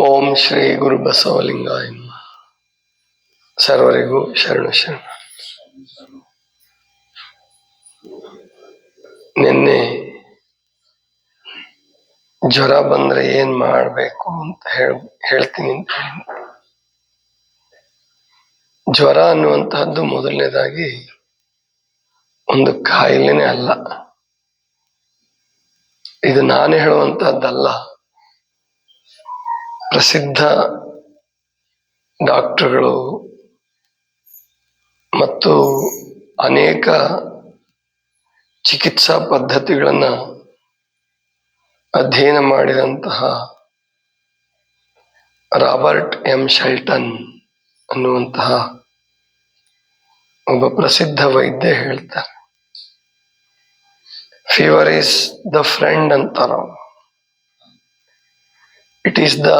ಓಂ ಶ್ರೀ ಗುರು ಬಸವಲಿಂಗಾಯ. ಸರ್ವರಿಗೂ ಶರಣ ಶರಣ ನಿನ್ನೆ ಜ್ವರ ಬಂದ್ರೆ ಏನ್ ಮಾಡ್ಬೇಕು ಅಂತ ಹೇಳ್, ಹೇಳ್ತೀನಿ. ಜ್ವರ ಅನ್ನುವಂತಹದ್ದು ಮೊದಲನೇದಾಗಿ ಒಂದು ಕಾಯಿಲೆನೇ ಅಲ್ಲ ಇದು ನಾನು ಹೇಳುವಂತಹದ್ದಲ್ಲ ಪ್ರಸಿದ್ಧ ಡಾಕ್ಟರ್ಗಳು ಮತ್ತು ಅನೇಕ ಚಿಕಿತ್ಸಾ ಪದ್ಧತಿಗಳನ್ನು ಅಧ್ಯಯನ ಮಾಡಿದಂತಹ ರಾಬರ್ಟ್ ಎಂ ಶೆಲ್ಟನ್ ಅನ್ನುವಂತಹ ಒಬ್ಬ ಪ್ರಸಿದ್ಧ ವೈದ್ಯ ಹೇಳ್ತಾರೆ. ಫೀವರ್ ಈಸ್ ದ ಫ್ರೆಂಡ್ ಅಂತಾರ it is the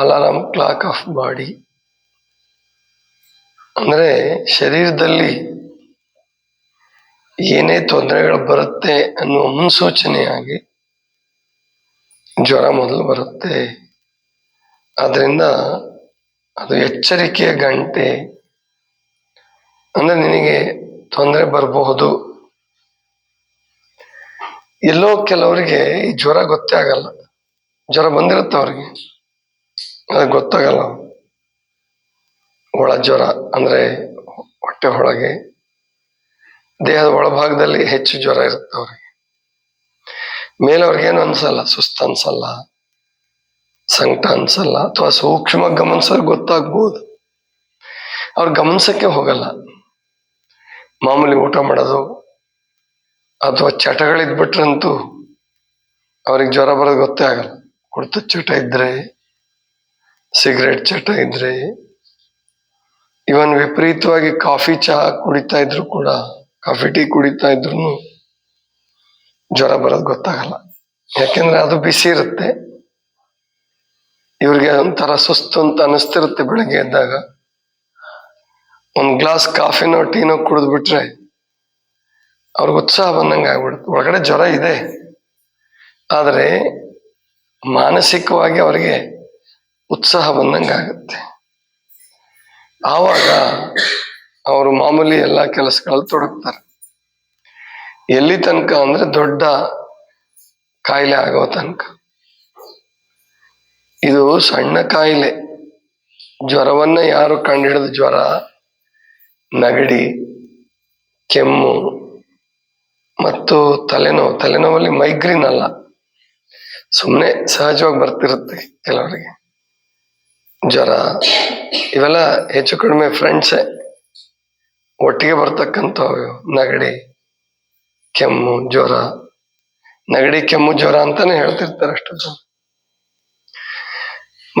alarm clock of body ಅಂದರೆ ಶರೀರದಲ್ಲಿ ಏನೇ ತೊಂದರೆಗಳು ಬರುತ್ತೆ ಅನ್ನುವ ಮುನ್ಸೂಚನೆಯಾಗಿ ಜ್ವರ ಮೊದಲು ಬರುತ್ತೆ. ಆದ್ರಿಂದ ಅದು ಎಚ್ಚರಿಕೆಯ ಗಂಟೆ. ಅಂದ್ರೆ ನಿನಗೆ ತೊಂದರೆ ಬರಬಹುದು. ಎಲ್ಲೋ ಕೆಲವರಿಗೆ ಈ ಜ್ವರ ಗೊತ್ತೇ ಆಗಲ್ಲ. ಜ್ವರ ಬಂದಿರುತ್ತೆ ಅವ್ರಿಗೆ. ಅದು ಗೊತ್ತಾಗಲ್ಲ. ಒಳ ಜ್ವರ ಅಂದ್ರೆ ಹೊಟ್ಟೆ ಒಳಗೆ ದೇಹದ ಒಳಭಾಗದಲ್ಲಿ ಹೆಚ್ಚು ಜ್ವರ ಇರುತ್ತೆ ಅವ್ರಿಗೆ. ಮೇಲೆ ಅವ್ರಿಗೇನು ಅನ್ಸಲ್ಲ, ಸುಸ್ತು ಅನ್ಸಲ್ಲ, ಸಂಕಟ ಅನ್ಸಲ್ಲ ಅಥವಾ ಸೂಕ್ಷ್ಮ ಗಮನಿಸೋದು ಗೊತ್ತಾಗ್ಬೋದು. ಅವ್ರ ಗಮನಿಸಕ್ಕೆ ಹೋಗಲ್ಲ. ಮಾಮೂಲಿ ಊಟ ಮಾಡೋದು ಅಥವಾ ಚಟಗಳಿದ್ಬಿಟ್ರಂತೂ ಅವ್ರಿಗೆ ಜ್ವರ ಬರೋದು ಗೊತ್ತೇ ಆಗಲ್ಲ. ಕುಡ್ತದ ಚಟ ಇದ್ರೆ, ಸಿಗರೇಟ್ ಚಟ ಇದ್ರೆ, ಇವನ್ ವಿಪರೀತವಾಗಿ ಕಾಫಿ ಚಹಾ ಕುಡಿತಾ ಇದ್ರು ಕೂಡ, ಕಾಫಿ ಟೀ ಕುಡಿತಾ ಇದ್ರು ಜ್ವರ ಬರೋದು ಗೊತ್ತಾಗಲ್ಲ. ಯಾಕೆಂದ್ರೆ ಅದು ಬಿಸಿ ಇರುತ್ತೆ. ಇವ್ರಿಗೆ ಒಂಥರ ಸುಸ್ತು ಅಂತ ಅನಿಸ್ತಿರುತ್ತೆ ಬೆಳಗ್ಗೆ ಎದ್ದಾಗ. ಒಂದ್ ಗ್ಲಾಸ್ ಕಾಫಿನೋ ಟೀನೋ ಕುಡಿದು ಬಿಟ್ರೆ ಅವ್ರಿಗೆ ಉತ್ಸಾಹ ಬಂದಂಗೆ ಆಗ್ಬಿಡುತ್ತೆ. ಒಳಗಡೆ ಜ್ವರ ಇದೆ. ಆದರೆ ಮಾನಸಿಕವಾಗಿ ಅವರಿಗೆ ಉತ್ಸಾಹ ಬಂದಂಗೆ ಆಗುತ್ತೆ ಆವಾಗ ಅವರು ಮಾಮೂಲಿ ಎಲ್ಲ ಕೆಲಸಗಳಲ್ಲಿ ತೊಡಗ್ತಾರೆ. ಎಲ್ಲಿ ತನಕ ಅಂದ್ರೆ ದೊಡ್ಡ ಕಾಯಿಲೆ ಆಗೋ ತನಕ. ಇದು ಸಣ್ಣ ಕಾಯಿಲೆ. ಜ್ವರವನ್ನ ಯಾರು ಕಂಡುಹಿಡಿದ ಜ್ವರ? ನಗಡಿ, ಕೆಮ್ಮು, ಮತ್ತು ತಲೆನೋವು. ತಲೆನೋವಲ್ಲಿ ಮೈಗ್ರೀನ್ ಅಲ್ಲ. ಸುಮ್ಮನೆ ಸಹಜವಾಗಿ ಬರ್ತಿರುತ್ತೆ ಕೆಲವರಿಗೆ. ಜ್ವರ, ಇವೆಲ್ಲ ಹೆಚ್ಚು ಕಡಿಮೆ ಫ್ರೆಂಡ್ಸೇ ಒಟ್ಟಿಗೆ ಬರ್ತಕ್ಕಂಥವು. ನೆಗಡಿ, ಕೆಮ್ಮು, ಜ್ವರ. ನೆಗಡಿ, ಕೆಮ್ಮು, ಜ್ವರ ಅಂತಾನೆ ಹೇಳ್ತಿರ್ತಾರೆ ಅಷ್ಟು ಜನ.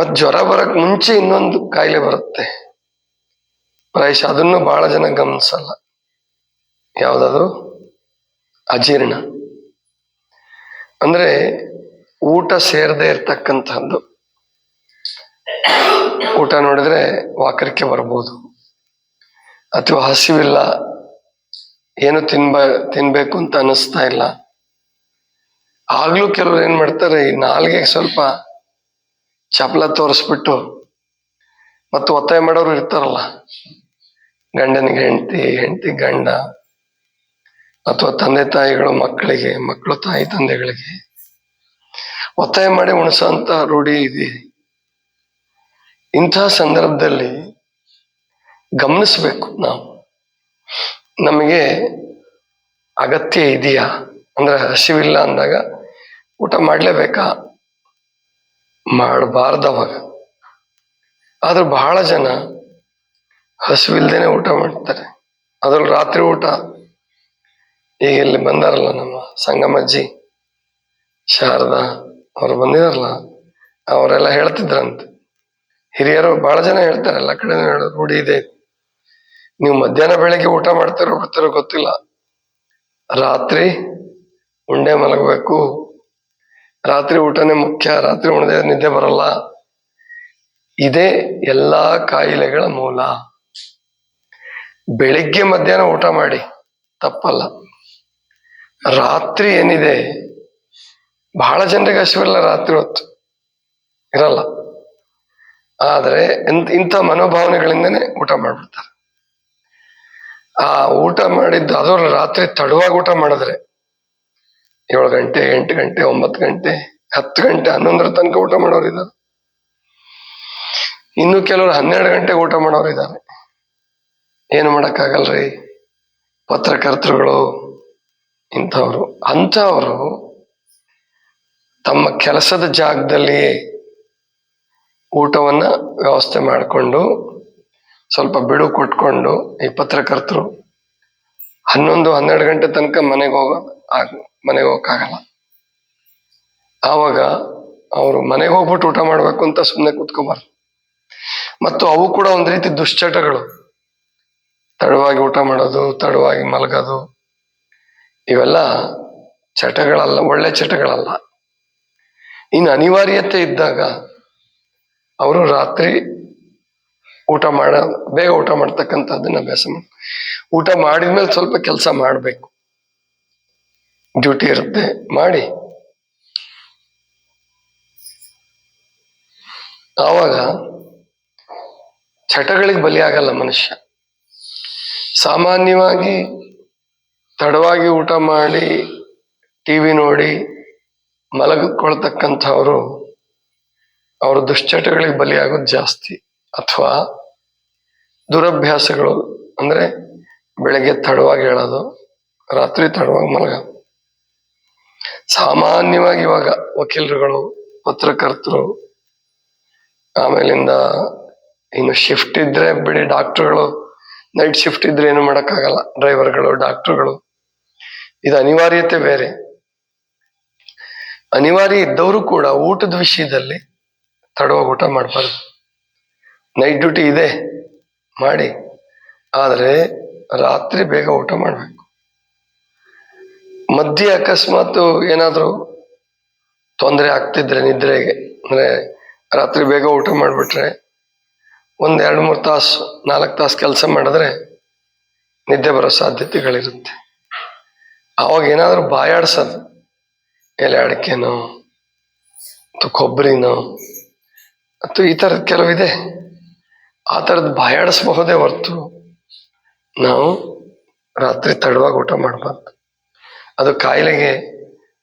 ಮತ್ ಜ್ವರ ಬರಕ್ ಮುಂಚೆ ಇನ್ನೊಂದು ಕಾಯಿಲೆ ಬರುತ್ತೆ. ಪ್ರಾಯಶಃ ಅದನ್ನು ಬಹಳ ಜನ ಗಮನಿಸಲ್ಲ. ಯಾವುದಾದ್ರು ಅಜೀರ್ಣ. ಅಂದ್ರೆ ಊಟ ಸೇರದೆ ಇರ್ತಕ್ಕಂಥದ್ದು. ಊಟ ನೋಡಿದ್ರೆ ವಾಕರಿಕೆ ಬರ್ಬೋದು. ಅಥವಾ ಹಸಿವಿಲ್ಲ, ಏನು ತಿನ್ಬ, ತಿನ್ಬೇಕು ಅಂತ ಅನಿಸ್ತಾ ಇಲ್ಲ. ಆಗ್ಲೂ ಕೆಲವ್ರು ಏನ್ ಮಾಡ್ತಾರೆ, ಈ ನಾಲ್ಗೆ ಸ್ವಲ್ಪ ಚಪಲ ತೋರಿಸ್ಬಿಟ್ಟು ಮತ್ತು ಒತ್ತಾಯ ಮಾಡೋರು ಇರ್ತಾರಲ್ಲ, ಗಂಡನಿಗೆ ಹೆಂಡತಿ ಹೆಂಡತಿ ಗಂಡ, ಅಥವಾ ತಂದೆ ತಾಯಿಗಳು ಮಕ್ಕಳಿಗೆ, ಮಕ್ಕಳು ತಾಯಿ ತಂದೆಗಳಿಗೆ. ಒತ್ತಾಯ ಮಾಡಿ ಉಣಿಸುವಂತ ರೂಢಿ ಇದೆ. ಇಂತಹ ಸಂದರ್ಭದಲ್ಲಿ ಗಮನಿಸ್ಬೇಕು ನಾವು. ನಮಗೆ ಅಗತ್ಯ ಇದೆಯಾ? ಅಂದ್ರೆ ಹಸಿವಿಲ್ಲ ಅಂದಾಗ ಊಟ ಮಾಡ್ಲೇಬೇಕಾ? ಮಾಡಬಾರ್ದವಾಗ ಆದ್ರೆ ಬಹಳ ಜನ ಹಸಿವಿಲ್ದೇನೆ ಊಟ ಮಾಡ್ತಾರೆ. ಅದ್ರಲ್ಲಿ ರಾತ್ರಿ ಊಟ ಈಗ ಇಲ್ಲಿ ಬಂದಾರಲ್ಲ ನಮ್ಮ ಸಂಗಮಜ್ಜಿ, ಶಾರದಾ ಅವ್ರು ಬಂದಿದಾರಲ್ಲ, ಅವರೆಲ್ಲ ಹೇಳ್ತಿದ್ರಂತೆ. ಹಿರಿಯರು ಬಹಳ ಜನ ಹೇಳ್ತಾರೆ, ಎಲ್ಲ ಕಡೆ ರೂಢಿ ಇದೆ. ನೀವು ಮಧ್ಯಾಹ್ನ ಬೆಳಗ್ಗೆ ಊಟ ಮಾಡ್ತಿರೋ ಬಿಡ್ತಿರೋ ಗೊತ್ತಿಲ್ಲ. ರಾತ್ರಿ ಉಂಡೆ ಮಲಗಬೇಕು. ರಾತ್ರಿ ಊಟನೇ ಮುಖ್ಯ, ರಾತ್ರಿ ಉಣದೆ ನಿದ್ದೆ ಬರಲ್ಲ. ಇದೇ ಎಲ್ಲಾ ಕಾಯಿಲೆಗಳ ಮೂಲ. ಬೆಳಿಗ್ಗೆ ಮಧ್ಯಾಹ್ನ ಊಟ ಮಾಡಿ, ತಪ್ಪಲ್ಲ. ರಾತ್ರಿ ಏನಿದೆ ಬಹಳ ಜನರಿಗೆ ಹಸಿವಿಲ್ಲ ರಾತ್ರಿ ಹೊತ್ತು ಇರಲ್ಲ. ಆದರೆ ಇಂಥ ಮನೋಭಾವನೆಗಳಿಂದನೇ ಊಟ ಮಾಡ್ಬಿಡ್ತಾರೆ. ಆ ಊಟ ಮಾಡಿದ್ದು, ಅದು ರಾತ್ರಿ ತಡವಾಗಿ ಊಟ ಮಾಡಿದ್ರೆ ಏಳು ಗಂಟೆ, ಎಂಟು ಗಂಟೆ, ಒಂಬತ್ತು ಗಂಟೆ, ಹತ್ತು ಗಂಟೆ, ಹನ್ನೊಂದರ ತನಕ ಊಟ ಮಾಡೋರು ಇದ್ದಾರೆ. ಇನ್ನು ಕೆಲವರು ಹನ್ನೆರಡು ಗಂಟೆ ಊಟ ಮಾಡೋರು ಇದ್ದಾರೆ. ಏನು ಮಾಡೋಕ್ಕಾಗಲ್ರಿ? ಪತ್ರಕರ್ತರುಗಳು ಇಂಥವ್ರು, ಅಂಥವರು ತಮ್ಮ ಕೆಲಸದ ಜಾಗದಲ್ಲಿ ಊಟವನ್ನ ವ್ಯವಸ್ಥೆ ಮಾಡಿಕೊಂಡು ಸ್ವಲ್ಪ ಬಿಡು ಕೊಟ್ಕೊಂಡು ಈ ಪತ್ರಕರ್ತರು ಹನ್ನೊಂದು, ಹನ್ನೆರಡು ಗಂಟೆ ತನಕ ಮನೆಗೆ ಹೋಗ ಮನೆಗೆ ಹೋಗಕ್ಕಾಗಲ್ಲ. ಆವಾಗ ಅವರು ಮನೆಗೆ ಹೋಗ್ಬಿಟ್ಟು ಊಟ ಮಾಡಬೇಕು ಅಂತ ಸುಮ್ಮನೆ ಕೂತ್ಕೋಬಾರ್ದು. ಮತ್ತು ಅವು ಕೂಡ ಒಂದು ರೀತಿ ದುಶ್ಚಟಗಳು. ತಡವಾಗಿ ಊಟ ಮಾಡೋದು, ತಡವಾಗಿ ಮಲಗೋದು, ಇವೆಲ್ಲ ಚಟಗಳಲ್ಲ, ಒಳ್ಳೆ ಚಟಗಳಲ್ಲ. ಇನ್ನು ಅನಿವಾರ್ಯತೆ ಇದ್ದಾಗ ಅವರು ರಾತ್ರಿ ಊಟ ಮಾಡ, ಬೇಗ ಊಟ ಮಾಡ್ತಕ್ಕಂಥದ್ದನ್ನ ಅಭ್ಯಾಸ ಮಾಡಿ, ಊಟ ಮಾಡಿದ್ಮೇಲೆ ಸ್ವಲ್ಪ ಕೆಲಸ ಮಾಡಬೇಕು. ಡ್ಯೂಟಿ ಇರುತ್ತೆ, ಮಾಡಿ. ಆವಾಗ ಚಟಗಳಿಗೆ ಬಲಿಯಾಗಲ್ಲ ಮನುಷ್ಯ. ಸಾಮಾನ್ಯವಾಗಿ ತಡವಾಗಿ ಊಟ ಮಾಡಿ, ಟಿವಿ ನೋಡಿ ಮಲಗಿಕೊಳ್ತಕ್ಕಂಥವ್ರು ಅವರ ದುಶ್ಚಟಗಳಿಗೆ ಬಲಿಯಾಗೋದು ಜಾಸ್ತಿ ಅಥವಾ ದುರಭ್ಯಾಸಗಳು ಅಂದ್ರೆ ಬೆಳಗ್ಗೆ ತಡವಾಗಿ ಹೇಳೋದು, ರಾತ್ರಿ ತಡವಾಗಿ ಮಲಗೋದು. ಸಾಮಾನ್ಯವಾಗಿ ಇವಾಗ ವಕೀಲರುಗಳು, ಪತ್ರಕರ್ತರು ಆಮೇಲಿಂದ ಇನ್ನು ಶಿಫ್ಟ್ ಇದ್ರೆ ಬಿಡಿ ಡಾಕ್ಟರ್ಗಳು ನೈಟ್ ಶಿಫ್ಟ್ ಇದ್ರೆ ಏನು ಮಾಡೋಕ್ಕಾಗಲ್ಲ. ಡ್ರೈವರ್ಗಳು ಡಾಕ್ಟರ್ಗಳು. ಇದು ಅನಿವಾರ್ಯತೆ ಬೇರೆ. ಅನಿವಾರ್ಯ ಇದ್ದವರು ಕೂಡ ಊಟದ ವಿಷಯದಲ್ಲಿ ತಡವಾಗಿ ಊಟ ಮಾಡಬಾರ್ದು. ನೈಟ್ ಡ್ಯೂಟಿ ಇದೆ, ಮಾಡಿ. ಆದರೆ ರಾತ್ರಿ ಬೇಗ ಊಟ ಮಾಡಬೇಕು. ಮಧ್ಯೆ ಅಕಸ್ಮಾತ್ ಏನಾದರೂ ತೊಂದರೆ ಆಗ್ತಿದ್ರೆ ನಿದ್ರೆಗೆ, ಅಂದರೆ ರಾತ್ರಿ ಬೇಗ ಊಟ ಮಾಡಿಬಿಟ್ರೆ ಒಂದು ಎರಡು ಮೂರು ತಾಸು, ನಾಲ್ಕು ತಾಸು ಕೆಲಸ ಮಾಡಿದ್ರೆ ನಿದ್ದೆ ಬರೋ ಸಾಧ್ಯತೆಗಳಿರುತ್ತೆ. ಆವಾಗ ಏನಾದರೂ ಬಾಯಾಡ್ಸೋದು. ಎಲೆ ಅಡಿಕೆನೋ ಅಥವಾ ಕೊಬ್ಬರಿನೋ, ಅಥವಾ ಈ ಥರದ್ದು ಕೆಲವಿದೆ. ಆ ಥರದ್ದು ಬಾಯಾಡಿಸಬಹುದೇ ಹೊರತು ನಾವು ರಾತ್ರಿ ತಡವಾಗಿ ಊಟ ಮಾಡಬಾರ್ದು. ಅದು ಕಾಯಿಲೆಗೆ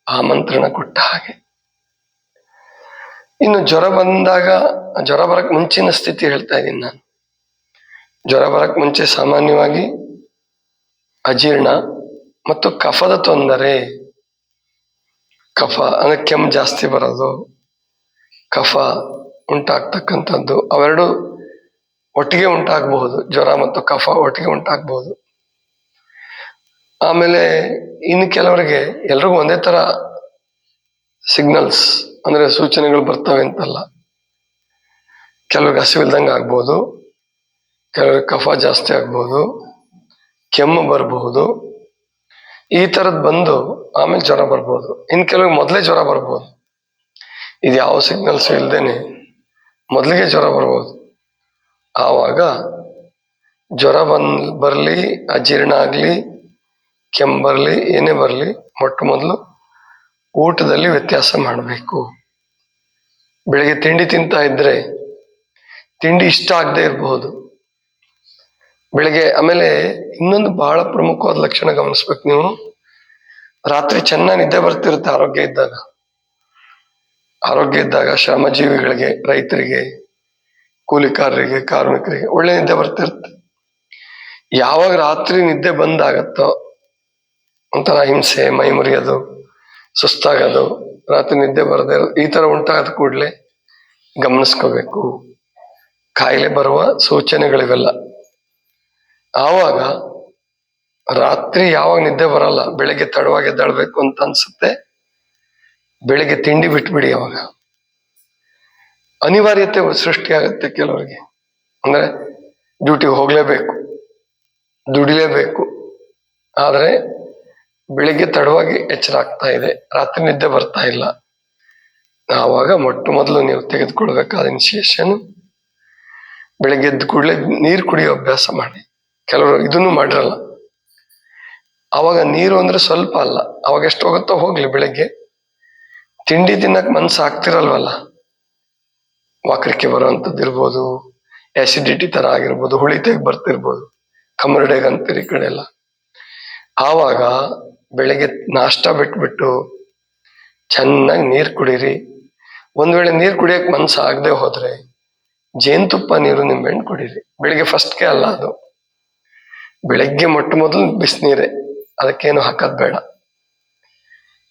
ಆಮಂತ್ರಣ ಕೊಟ್ಟ ಹಾಗೆ. ಇನ್ನು ಜ್ವರ ಬಂದಾಗ, ಜ್ವರ ಬರಕ್ಕೆ ಮುಂಚಿನ ಸ್ಥಿತಿ ಹೇಳ್ತಾ ಇದ್ದೀನಿ ನಾನು. ಜ್ವರ ಬರಕ್ಕೆ ಮುಂಚೆ ಸಾಮಾನ್ಯವಾಗಿ ಅಜೀರ್ಣ ಮತ್ತು ಕಫದ ತೊಂದರೆ. ಕಫ, ಅಂದ್ರೆ ಕೆಮ್ಮು ಜಾಸ್ತಿ ಬರೋದು, ಕಫ ಉಂಟಾಗ್ತಕ್ಕಂಥದ್ದು, ಅವೆರಡು ಒಟ್ಟಿಗೆ ಉಂಟಾಗಬಹುದು, ಜ್ವರ ಮತ್ತು ಕಫ ಒಟ್ಟಿಗೆ ಉಂಟಾಗಬಹುದು. ಆಮೇಲೆ ಇನ್ನು ಕೆಲವರಿಗೆ ಎಲ್ರಿಗೂ ಒಂದೇ ತರ ಸಿಗ್ನಲ್ಸ್, ಅಂದ್ರೆ ಸೂಚನೆಗಳು ಬರ್ತವೆ ಅಂತಲ್ಲ. ಕೆಲವ್ರಿಗೆ ಹಸಿವಿಲ್ದಂಗೆ ಆಗ್ಬೋದು, ಕೆಲವ್ರಿಗೆ ಕಫ ಜಾಸ್ತಿ ಆಗ್ಬೋದು, ಕೆಮ್ಮು ಬರಬಹುದು. ಈ ತರದ್ ಬಂದು ಆಮೇಲೆ ಜ್ವರ ಬರ್ಬೋದು. ಇನ್ ಕೆಲವು ಮೊದಲೇ ಜ್ವರ ಬರ್ಬೋದು. ಇದು ಯಾವ ಸಿಗ್ನಲ್ಸ್ ಇಲ್ದೇನೆ ಮೊದಲಿಗೆ ಜ್ವರ ಬರ್ಬೋದು. ಆವಾಗ ಜ್ವರ ಬಂದ್ ಬರಲಿ, ಅಜೀರ್ಣ ಆಗಲಿ, ಕೆಮ್ಮು ಬರಲಿ, ಏನೇ ಬರಲಿ ಮೊಟ್ಟ ಮೊದಲು ಊಟದಲ್ಲಿ ವ್ಯತ್ಯಾಸ ಮಾಡಬೇಕು. ಬೆಳಿಗ್ಗೆ ತಿಂಡಿ ತಿಂತಾ ಇದ್ರೆ ತಿಂಡಿ ಇಷ್ಟ ಆಗದೆ ಇರಬಹುದು ಬೆಳಿಗ್ಗೆ ಆಮೇಲೆ ಇನ್ನೊಂದು ಬಹಳ ಪ್ರಮುಖವಾದ ಲಕ್ಷಣ ಗಮನಿಸ್ಬೇಕು ನೀವು. ರಾತ್ರಿ ಚೆನ್ನಾಗಿ ನಿದ್ದೆ ಬರ್ತಿರುತ್ತೆ ಆರೋಗ್ಯ ಇದ್ದಾಗ. ಆರೋಗ್ಯ ಇದ್ದಾಗ ಶ್ರಮಜೀವಿಗಳಿಗೆ, ರೈತರಿಗೆ, ಕೂಲಿಕಾರರಿಗೆ, ಕಾರ್ಮಿಕರಿಗೆ ಒಳ್ಳೆ ನಿದ್ದೆ ಬರ್ತಿರುತ್ತೆ. ಯಾವಾಗ ರಾತ್ರಿ ನಿದ್ದೆ ಬಂದಾಗತ್ತೋ ಒಂಥರ ಹಿಂಸೆ ಮೈ ಮುರಿಯೋದು ಸುಸ್ತಾಗೋದು, ರಾತ್ರಿ ನಿದ್ದೆ ಬರದೇ ಈ ತರ ಉಂಟಾಗದ ಕೂಡಲೇ ಗಮನಿಸ್ಕೋಬೇಕು. ಕಾಯಿಲೆ ಬರುವ ಸೂಚನೆಗಳಿವೆಲ್ಲ. ಆವಾಗ ರಾತ್ರಿ ಯಾವಾಗ ನಿದ್ದೆ ಬರಲ್ಲ, ಬೆಳಿಗ್ಗೆ ತಡವಾಗಿ ಎದ್ದಾಳ್ಬೇಕು ಅಂತ ಅನ್ಸುತ್ತೆ. ಬೆಳಿಗ್ಗೆ ತಿಂಡಿ ಬಿಟ್ಬಿಡಿ ಅವಾಗ. ಅನಿವಾರ್ಯತೆ ಸೃಷ್ಟಿಯಾಗುತ್ತೆ ಕೆಲವರಿಗೆ. ಅಂದ್ರೆ ಡ್ಯೂಟಿಗೆ ಹೋಗ್ಲೇಬೇಕು, ದುಡಿಲೇಬೇಕು. ಆದರೆ ಬೆಳಿಗ್ಗೆ ತಡವಾಗಿ ಎಚ್ಚರ ಆಗ್ತಾ ಇದೆ, ರಾತ್ರಿ ನಿದ್ದೆ ಬರ್ತಾ ಇಲ್ಲ. ಆವಾಗ ಮೊಟ್ಟ ಮೊದಲು ನೀವು ತೆಗೆದುಕೊಳ್ಬೇಕಾದ ಇನಿಷಿಯೇಷನ್ ಬೆಳಿಗ್ಗೆ ಎದ್ದು ಕೂಡಲೇ ನೀರು ಕುಡಿಯೋ ಅಭ್ಯಾಸ ಮಾಡಿ. ಕೆಲವರು ಇದನ್ನು ಮಾಡಿರಲ್ಲ. ಅವಾಗ ನೀರು ಅಂದ್ರೆ ಸ್ವಲ್ಪ ಅಲ್ಲ. ಅವಾಗ ಎಷ್ಟು ಹೋಗುತ್ತೋ ಹೋಗ್ಲಿ ಬೆಳಗ್ಗೆ. ತಿಂಡಿ ತಿನ್ನಕ್ ಮನ್ಸು ಆಗ್ತಿರಲ್ವಲ್ಲ. ವಾಕರಿಕೆ ಬರುವಂಥದ್ದು ಇರ್ಬೋದು ಆಸಿಡಿಟಿ ತರ ಆಗಿರ್ಬೋದು ಹುಳಿ ತೆಗ್ ಬರ್ತಿರ್ಬೋದು ಕಮರಡೆಗೆ ಅಂತೀರಿ ಈ ಕಡೆ ಎಲ್ಲ. ಆವಾಗ ಬೆಳಗ್ಗೆ ನಾಷ್ಟ ಬಿಟ್ಬಿಟ್ಟು ಚೆನ್ನಾಗಿ ನೀರು ಕುಡೀರಿ. ಒಂದ್ ವೇಳೆ ನೀರು ಕುಡಿಯಕ್ ಮನ್ಸು ಆಗದೆ ಹೋದ್ರೆ ಜೇನುತುಪ್ಪ ನೀರು ನಿಂಬೆಹಣ್ಣು ಕುಡೀರಿ. ಬೆಳಿಗ್ಗೆ ಫಸ್ಟ್ಗೆ ಅಲ್ಲ ಅದು. ಬೆಳಗ್ಗೆ ಮೊಟ್ಟ ಮೊದಲು ಬಿಸಿನೀರೆ. ಅದಕ್ಕೇನು ಹಾಕೋದು ಬೇಡ.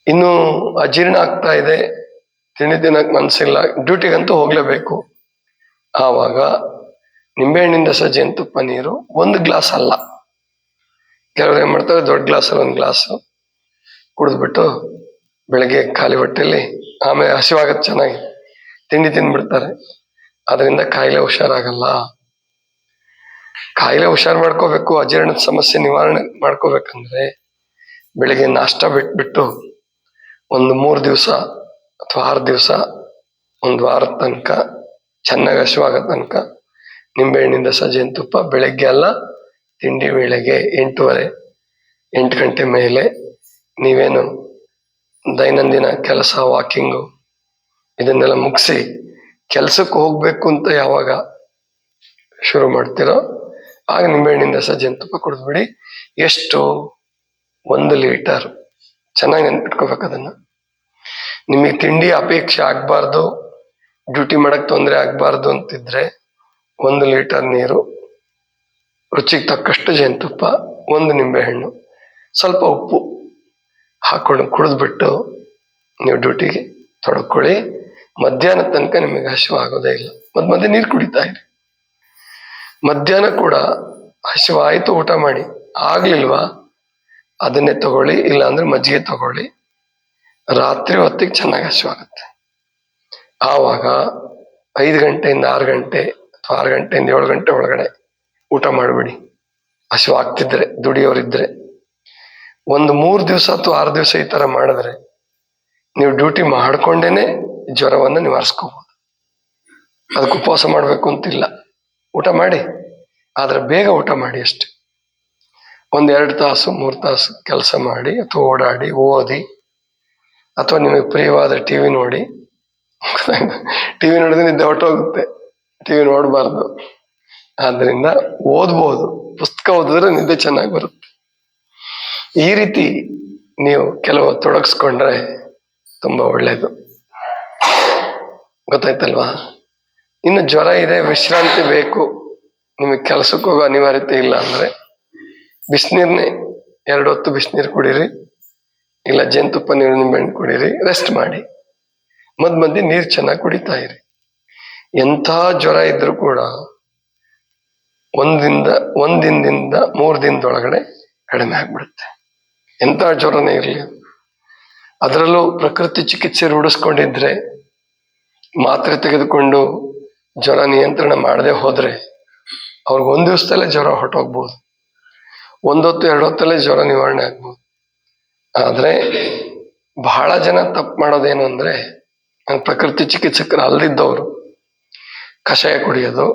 ಇನ್ನು ಅಜೀರ್ಣ ಆಗ್ತಾ ಇದೆ. ತಿಂಡಿ ದಿನಕ್ಕೆ ಮನಸ್ಸಿಲ್ಲ ಡ್ಯೂಟಿಗಂತೂ ಹೋಗ್ಲೇಬೇಕು. ಆವಾಗ ನಿಂಬೆಹಣ್ಣಿಂದ ಸಹ ಜೇನುತುಪ್ಪ ನೀರು ಒಂದು ಗ್ಲಾಸ್ ಅಲ್ಲ. ಕೆಲವ್ರು ಏನ್ ಮಾಡ್ತಾರೆ, ದೊಡ್ಡ ಗ್ಲಾಸಲ್ಲಿ ಒಂದು ಗ್ಲಾಸು ಕುಡಿದ್ಬಿಟ್ಟು ಬೆಳಗ್ಗೆ ಖಾಲಿ ಹೊಟ್ಟೆಯಲ್ಲಿ ಆಮೇಲೆ ಹಸಿವಾಗತ್ತೆ ಚೆನ್ನಾಗಿ ತಿಂಡಿ ತಿಂದ್ಬಿಡ್ತಾರೆ. ಅದರಿಂದ ಕಾಯಿಲೆ ಹುಷಾರಾಗಲ್ಲ. ಕಾಯಿಲೆ ಹುಷಾರ್ ಮಾಡ್ಕೋಬೇಕು, ಅಜೀರ್ಣದ ಸಮಸ್ಯೆ ನಿವಾರಣೆ ಮಾಡ್ಕೋಬೇಕಂದ್ರೆ ಬೆಳಿಗ್ಗೆ ನಾಷ್ಟ ಬಿಟ್ಬಿಟ್ಟು ಒಂದು ಮೂರು ದಿವಸ ಅಥವಾ ಆರು ದಿವಸ ಒಂದು ವಾರದ ತನಕ, ಚೆನ್ನಾಗಿ ಹಸಿವಾಗೋ ತನಕ ನಿಂಬೆಹಣ್ಣಿಂದ ಸಜೆನ್ ತುಪ್ಪ ಬೆಳಗ್ಗೆ ಅಲ್ಲ, ತಿಂಡಿ ವೇಳೆಗೆ ಎಂಟೂವರೆ, ಎಂಟು ಗಂಟೆ ಮೇಲೆ ನೀವೇನು ದೈನಂದಿನ ಕೆಲಸ, ವಾಕಿಂಗು ಇದನ್ನೆಲ್ಲ ಮುಗಿಸಿ ಕೆಲಸಕ್ಕೆ ಹೋಗ್ಬೇಕು ಅಂತ ಯಾವಾಗ ಶುರು ಮಾಡ್ತೀರೋ ಆಗ ನಿಂಬೆಹಣ್ಣಿಂದ ಸಹ ಜೇನುತುಪ್ಪ ಕುಡಿದ್ಬಿಡಿ. ಎಷ್ಟು ಒಂದು ಲೀಟರ್ ಚೆನ್ನಾಗಿ ನೆನ್ಪಿಟ್ಕೋಬೇಕು ಅದನ್ನ. ನಿಮಗೆ ತಿಂಡಿ ಅಪೇಕ್ಷೆ ಆಗ್ಬಾರ್ದು, ಡ್ಯೂಟಿ ಮಾಡಕ್ ತೊಂದರೆ ಆಗ್ಬಾರ್ದು ಅಂತಿದ್ರೆ ಒಂದು ಲೀಟರ್ ನೀರು, ರುಚಿಗೆ ತಕ್ಕಷ್ಟು ಜೇನುತುಪ್ಪ, ಒಂದು ನಿಂಬೆಹಣ್ಣು, ಸ್ವಲ್ಪ ಉಪ್ಪು ಹಾಕೊಂಡು ಕುಡಿದ್ಬಿಟ್ಟು ನೀವು ಡ್ಯೂಟಿಗೆ ತೊಡ್ಕೊಳ್ಳಿ. ಮಧ್ಯಾಹ್ನ ತನಕ ನಿಮಗೆ ಹಸಿವು ಆಗೋದೇ ಇಲ್ಲ. ಮಧ್ಯ ಮಧ್ಯೆ ನೀರು ಕುಡಿತಾ ಇರಿ. ಮಧ್ಯಾಹ್ನ ಕೂಡ ಹಸಿವಾಯ್ತು ಊಟ ಮಾಡಿ. ಆಗ್ಲಿಲ್ವಾ? ಅದನ್ನೇ ತಗೊಳ್ಳಿ ಇಲ್ಲ ಅಂದ್ರೆ ಮಜ್ಜಿಗೆ ತಗೊಳ್ಳಿ. ರಾತ್ರಿ ಹೊತ್ತಿಗೆ ಚೆನ್ನಾಗಿ ಹಸಿವಾಗುತ್ತೆ. ಆವಾಗ ಐದು ಗಂಟೆಯಿಂದ ಆರು ಗಂಟೆ ಅಥವಾ ಆರು ಗಂಟೆಯಿಂದ ಏಳು ಗಂಟೆ ಒಳಗಡೆ ಊಟ ಮಾಡಬೇಡಿ. ಹಸಿವಾಗ್ತಿದ್ರೆ, ದುಡಿಯೋರಿದ್ರೆ. ಒಂದು ಮೂರು ದಿವಸ ಅಥವಾ ಆರು ದಿವಸ ಈ ತರ ಮಾಡಿದ್ರೆ ನೀವು ಡ್ಯೂಟಿ ಮಾಡ್ಕೊಂಡೇನೆ ಜ್ವರವನ್ನು ನಿವಾರಿಸ್ಕೋಬಹುದು ಅದಕ್ಕೆ ಉಪವಾಸ ಮಾಡಬೇಕು ಅಂತಿಲ್ಲ. ಊಟ ಮಾಡಿ, ಆದ್ರೆ ಬೇಗ ಊಟ ಮಾಡಿ ಅಷ್ಟೆ. ಒಂದ್ ಎರಡು ತಾಸು, ಮೂರು ತಾಸು ಕೆಲಸ ಮಾಡಿ ಅಥವಾ ಓಡಾಡಿ, ಓದಿ, ಅಥವಾ ನಿಮಗೆ ಪ್ರಿಯವಾದ ಟಿವಿ ನೋಡಿ. ಟಿ ವಿ ನೋಡಿದ್ರೆ ನಿದ್ದೆ ಹೊಟ್ಟೋಗುತ್ತೆ ಟಿವಿ ನೋಡಬಾರ್ದು. ಆದ್ದರಿಂದ ಓದ್ಬೋದು. ಪುಸ್ತಕ ಓದಿದ್ರೆ ನಿದ್ದೆ ಚೆನ್ನಾಗಿ ಬರುತ್ತೆ. ಈ ರೀತಿ ನೀವು ಕೆಲವು ತೊಡಗಿಸ್ಕೊಂಡ್ರೆ ತುಂಬಾ ಒಳ್ಳೇದು. ಗೊತ್ತಾಯ್ತಲ್ವಾ? ಇನ್ನು ಜ್ವರ ಇದೆ, ವಿಶ್ರಾಂತಿ ಬೇಕು. ನಿಮಗೆ ಕೆಲಸಕ್ಕೆ ಹೋಗೋ ಅನಿವಾರ್ಯತೆ ಇಲ್ಲ ಅಂದ್ರೆ ಬಿಸಿನೀರ್ನೇ ಎರಡು ಹೊತ್ತು ಬಿಸಿನೀರು ಕುಡೀರಿ, ಇಲ್ಲ ಜೇನುತುಪ್ಪ ನೀರು ನಿಂಬೆಹಣ್ಣು ಕುಡೀರಿ ರೆಸ್ಟ್ ಮಾಡಿ. ಮದ್ ಮಧ್ಯೆ ನೀರು ಚೆನ್ನಾಗಿ ಕುಡಿತಾ ಇರಿ. ಎಂಥ ಜ್ವರ ಇದ್ರೂ ಕೂಡ ಒಂದಿಂದ ಒಂದ್ ದಿನದಿಂದ ಮೂರ್ ದಿನದೊಳಗಡೆ ಕಡಿಮೆ ಆಗ್ಬಿಡುತ್ತೆ. ಎಂಥ ಜ್ವರನೇ ಇರಲಿ. ಅದರಲ್ಲೂ ಪ್ರಕೃತಿ ಚಿಕಿತ್ಸೆ ರೂಢಿಸ್ಕೊಂಡಿದ್ರೆ ಮಾತ್ರೆ ತೆಗೆದುಕೊಂಡು ಜ್ವರ ನಿಯಂತ್ರಣ ಮಾಡದೆ ಹೋದ್ರೆ ಅವ್ರಿಗೆ ಒಂದು ದಿವಸದಲ್ಲೇ ಜ್ವರ ಹೊರಟೋಗ್ಬೋದು. ಒಂದೊತ್ತು ಎರಡೊತ್ತಲ್ಲೇ ಜ್ವರ ನಿವಾರಣೆ ಆಗ್ಬೋದು. ಆದ್ರೆ ಬಹಳ ಜನ ತಪ್ಪು ಮಾಡೋದೇನು ಅಂದ್ರೆ ಪ್ರಕೃತಿ ಚಿಕಿತ್ಸಕರು ಅಲ್ದಿದ್ದವರು ಕಷಾಯ ಕುಡಿಯೋದು,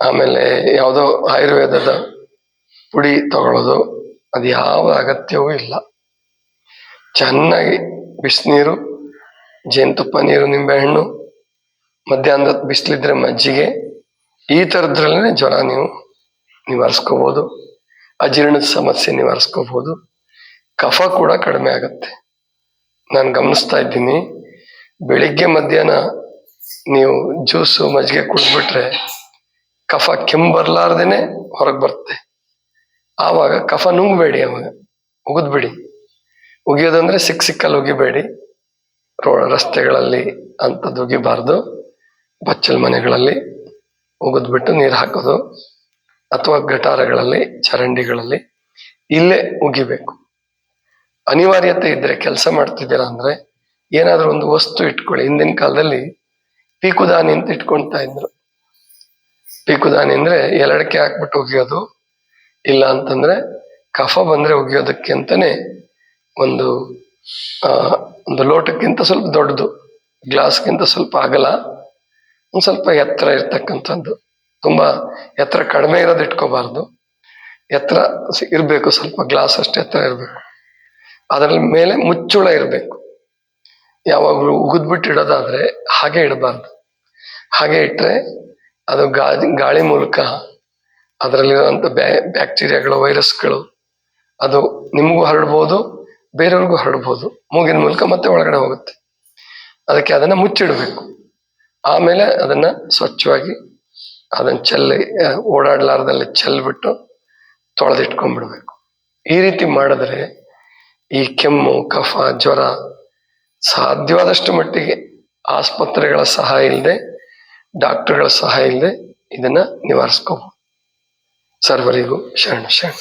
ಆಮೇಲೆ ಯಾವುದೋ ಆಯುರ್ವೇದದ ಪುಡಿ ತಗೊಳ್ಳೋದು ಅದು ಯಾವ ಅಗತ್ಯವೂ ಇಲ್ಲ. ಚೆನ್ನಾಗಿ ಬಿಸಿನೀರು, ಜೇನುತುಪ್ಪ ನೀರು, ನಿಂಬೆಹಣ್ಣು ಮಧ್ಯಾಹ್ನದ ಬಿಸಿಲಿದ್ರೆ ಮಜ್ಜಿಗೆ, ಈ ಥರದ್ರಲ್ಲೇ ಜ್ವರ ನೀವು ನಿವಾರಿಸ್ಕೋಬೋದು. ಅಜೀರ್ಣದ ಸಮಸ್ಯೆ ನಿವಾರಿಸ್ಕೋಬೋದು. ಕಫ ಕೂಡ ಕಡಿಮೆ ಆಗುತ್ತೆ. ನಾನು ಗಮನಿಸ್ತಾ ಇದ್ದೀನಿ. ಬೆಳಿಗ್ಗೆ ಮಧ್ಯಾಹ್ನ ನೀವು ಜ್ಯೂಸು, ಮಜ್ಜಿಗೆ ಕುಡಿದ್ಬಿಟ್ರೆ ಕಫ ಕೆಮ್ಮು ಬರ್ಲಾರ್ದೇನೆ ಹೊರಗೆ ಬರುತ್ತೆ. ಆವಾಗ ಕಫ ನುಂಗ್ಬೇಡಿ ಅವಾಗ ಉಗಿದ್ಬಿಡಿ. ಉಗಿಯೋದಂದ್ರೆ ಸಿಕ್ಕ ಸಿಕ್ಕಲ್ಲಿ ಉಗಿಬೇಡಿ. ರೋ, ರಸ್ತೆಗಳಲ್ಲಿ ಅಂಥದ್ದು ಉಗಿಬಾರ್ದು. ಬಚ್ಚಲ್ ಮನೆಗಳಲ್ಲಿ ಉಗಿದ್ಬಿಟ್ಟು ನೀರು ಹಾಕೋದು ಅಥವಾ ಗಟಾರಗಳಲ್ಲಿ, ಚರಂಡಿಗಳಲ್ಲಿ ಇಲ್ಲೇ ಉಗಿಬೇಕು. ಅನಿವಾರ್ಯತೆ ಇದ್ರೆ ಕೆಲಸ ಮಾಡ್ತಿದ್ದೀರಾ ಅಂದ್ರೆ ಏನಾದ್ರೂ ಒಂದು ವಸ್ತು ಇಟ್ಕೊಳ್ಳಿ. ಹಿಂದಿನ ಕಾಲದಲ್ಲಿ ಪೀಕುದಾನಿ ಅಂತ ಇಟ್ಕೊಳ್ತಾ ಇದ್ರು. ಪೀಕುದಾನಿ ಅಂದ್ರೆ ಎರಡಕ್ಕೆ ಹಾಕ್ಬಿಟ್ಟು ಒಗಿಯೋದು ಇಲ್ಲ ಅಂತಂದ್ರೆ ಕಫ ಬಂದ್ರೆ ಒಗಿಯೋದಕ್ಕೆ ಅಂತಾನೆ ಒಂದು ಒಂದು ಲೋಟಕ್ಕಿಂತ ಸ್ವಲ್ಪ ದೊಡ್ಡದು, ಗ್ಲಾಸ್ಗಿಂತ ಸ್ವಲ್ಪ ಅಗಲ. ಒಂದ್ ಸ್ವಲ್ಪ ಎತ್ತರ ಇರ್ತಕ್ಕಂಥದ್ದು. ತುಂಬಾ ಎತ್ತರ ಕಡಿಮೆ ಇರೋದು ಇಟ್ಕೋಬಾರ್ದು. ಎತ್ತರ ಇರಬೇಕು, ಸ್ವಲ್ಪ ಗ್ಲಾಸ್ ಅಷ್ಟು ಎತ್ತರ ಇರಬೇಕು. ಅದರ ಮೇಲೆ ಮುಚ್ಚುಳ ಇರಬೇಕು. ಯಾವಾಗಲೂ ಉಗಿದ್ಬಿಟ್ಟು ಇಡೋದಾದ್ರೆ ಹಾಗೆ ಇಡಬಾರ್ದು. ಹಾಗೆ ಇಟ್ಟರೆ ಅದು ಗಾಳಿ ಗಾಳಿ ಮೂಲಕ ಅದರಲ್ಲಿರುವಂಥ ಬ್ಯಾ, ಬ್ಯಾಕ್ಟೀರಿಯಾಗಳು, ವೈರಸ್ಗಳು ಅದು ನಿಮಗೂ ಹರಡ್ಬೋದು, ಬೇರೆಯವ್ರಿಗೂ ಹರಡ್ಬೋದು. ಮೂಗಿನ ಮೂಲಕ ಮತ್ತೆ ಒಳಗಡೆ ಹೋಗುತ್ತೆ. ಅದಕ್ಕೆ ಅದನ್ನು ಮುಚ್ಚಿಡಬೇಕು. ಆಮೇಲೆ ಅದನ್ನ ಸ್ವಚ್ಛವಾಗಿ ಅದನ್ನ ಚೆಲ್ಲಿ ಓಡಾಡ್ಲಾರ್ದಲ್ಲಿ ಚೆಲ್ಬಿಟ್ಟು ತೊಳೆದಿಟ್ಕೊಂಡ್ಬಿಡ್ಬೇಕು ಈ ರೀತಿ ಮಾಡಿದ್ರೆ ಈ ಕೆಮ್ಮು, ಕಫ, ಜ್ವರ ಸಾಧ್ಯವಾದಷ್ಟು ಮಟ್ಟಿಗೆ ಆಸ್ಪತ್ರೆಗಳ ಸಹಾಯ ಇಲ್ಲದೆ ಡಾಕ್ಟರ್ಗಳ ಸಹಾಯ ಇಲ್ಲದೆ ಇದನ್ನ ನಿವಾರಿಸ್ಕೋಬಹುದು ಸರ್ವರಿಗೂ ಶರಣ ಶರಣ.